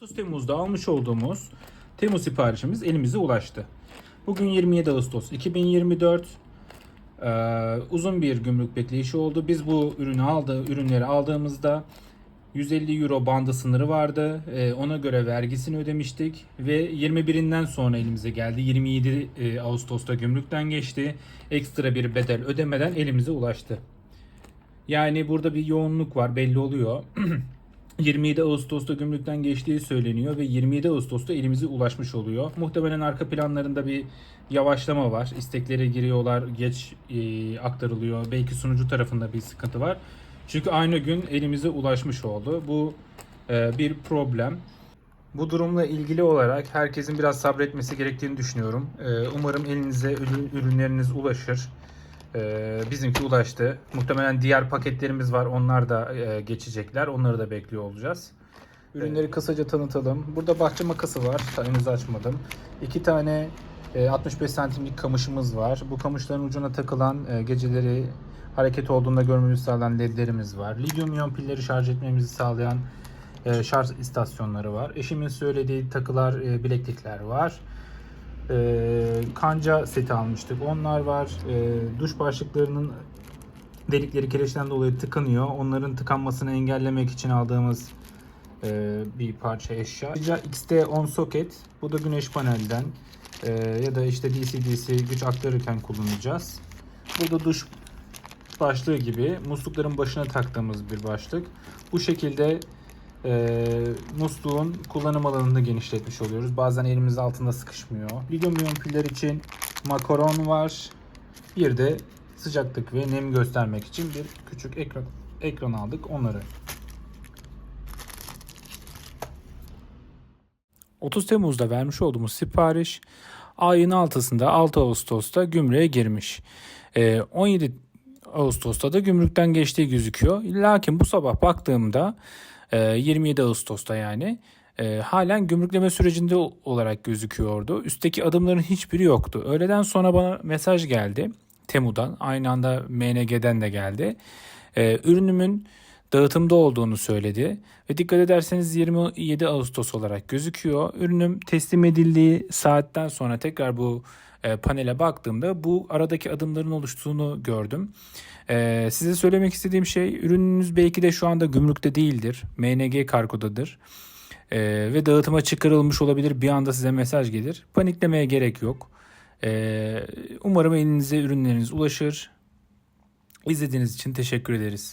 30 Temmuz'da almış olduğumuz Temmuz siparişimiz elimize ulaştı. Bugün 27 Ağustos 2024. Ee, uzun bir gümrük bekleyişi oldu. Biz bu ürünü aldı, ürünleri aldığımızda 150 euro bandı sınırı vardı. Ee, ona göre vergisini ödemiştik ve 21'inden sonra elimize geldi. 27 e, Ağustos'ta gümrükten geçti. Ekstra bir bedel ödemeden elimize ulaştı. Yani burada bir yoğunluk var belli oluyor. 27 Ağustos'ta gümrükten geçtiği söyleniyor ve 27 Ağustos'ta elimize ulaşmış oluyor. Muhtemelen arka planlarında bir yavaşlama var. İsteklere giriyorlar, geç e, aktarılıyor. Belki sunucu tarafında bir sıkıntı var. Çünkü aynı gün elimize ulaşmış oldu. Bu e, bir problem. Bu durumla ilgili olarak herkesin biraz sabretmesi gerektiğini düşünüyorum. E, umarım elinize ürün- ürünleriniz ulaşır. Ee, bizimki ulaştı. Muhtemelen diğer paketlerimiz var. Onlar da e, geçecekler. Onları da bekliyor olacağız. Ürünleri kısaca tanıtalım. Burada bahçe makası var. Henüz açmadım. İki tane e, 65 santimlik kamışımız var. Bu kamışların ucuna takılan e, geceleri hareket olduğunda görmemizi sağlayan ledlerimiz var. Lityum iyon pilleri şarj etmemizi sağlayan e, şarj istasyonları var. Eşimin söylediği takılar, e, bileklikler var. Ee, kanca seti almıştık. Onlar var. Ee, duş başlıklarının delikleri kireçten dolayı tıkanıyor. Onların tıkanmasını engellemek için aldığımız e, bir parça eşya. Ayrıca XT10 soket. Bu da güneş panelden e, ya da işte DC-DC güç aktarırken kullanacağız. Burada duş başlığı gibi muslukların başına taktığımız bir başlık. Bu şekilde e, musluğun kullanım alanını genişletmiş oluyoruz. Bazen elimiz altında sıkışmıyor. Lityum piller için makaron var. Bir de sıcaklık ve nem göstermek için bir küçük ekran ekran aldık onları. 30 Temmuz'da vermiş olduğumuz sipariş ayın 6'sında 6 Ağustos'ta gümrüğe girmiş. Ee, 17 Ağustos'ta da gümrükten geçtiği gözüküyor. Lakin bu sabah baktığımda 27 Ağustos'ta yani e, halen gümrükleme sürecinde olarak gözüküyordu. Üstteki adımların hiçbiri yoktu. Öğleden sonra bana mesaj geldi. Temu'dan aynı anda MNG'den de geldi. E, ürünümün dağıtımda olduğunu söyledi ve dikkat ederseniz 27 Ağustos olarak gözüküyor. Ürünüm teslim edildiği saatten sonra tekrar bu e, panele baktığımda bu aradaki adımların oluştuğunu gördüm. E, size söylemek istediğim şey ürününüz belki de şu anda gümrükte değildir. MNG kargodadır. E, ve dağıtıma çıkarılmış olabilir. Bir anda size mesaj gelir. Paniklemeye gerek yok. E, umarım elinize ürünleriniz ulaşır. İzlediğiniz için teşekkür ederiz.